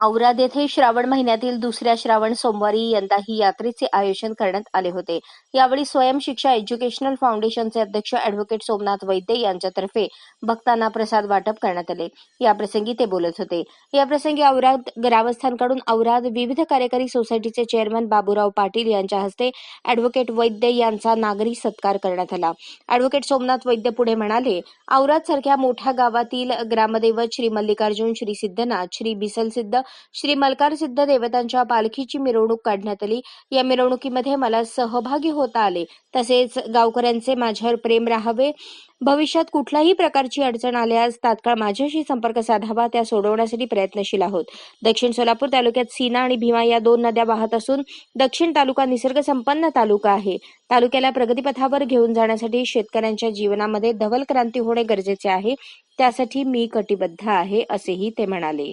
औराद येथे श्रावण महिन्यातील दुसऱ्या श्रावण सोमवारी यंदा ही यात्रेचे आयोजन करण्यात आले होते. यावेळी स्वयंशिक्षा एज्युकेशनल फाउंडेशनचे अध्यक्ष अॅडव्होकेट सोमनाथ वैद्य यांच्यातर्फे भक्तांना प्रसाद वाटप करण्यात आले. याप्रसंगी ते बोलत होते. याप्रसंगी औराद ग्रामस्थांकडून औराद विविध कार्यकारी सोसायटीचे चेअरमन बाबूराव पाटील यांच्या हस्ते अॅडव्होकेट वैद्य यांचा नागरी सत्कार करण्यात आला. अॅडव्होकेट सोमनाथ वैद्य पुढे म्हणाले औराद सारख्या मोठ्या गावातील ग्रामदैवत श्री मल्लिकार्जुन श्री सिद्धनाथ श्री बिसल सिद्ध श्री मलकारसिद्ध देवतांच्या पालखीची मिरवणूक काढण्यात आली. या मिरवणुकीमध्ये मला सहभागी होता आले. तसेच गावकऱ्यांचे माझ्यावर प्रेम राहावे. भविष्यात कुठल्याही प्रकारची अडचण आल्यास तात्काळ माझ्याशी संपर्क साधावा. त्या सोडवण्यासाठी प्रयत्नशील आहोत. दक्षिण सोलापूर तालुक्यात सीना आणि भीमा या दोन नद्या वाहत असून दक्षिण तालुका निसर्ग संपन्न तालुका आहे. तालुक्याला प्रगतीपथावर घेऊन जाण्यासाठी शेतकऱ्यांच्या जीवनामध्ये धवल क्रांती होणे गरजेचे आहे. त्यासाठी मी कटिबद्ध आहे असेही ते म्हणाले.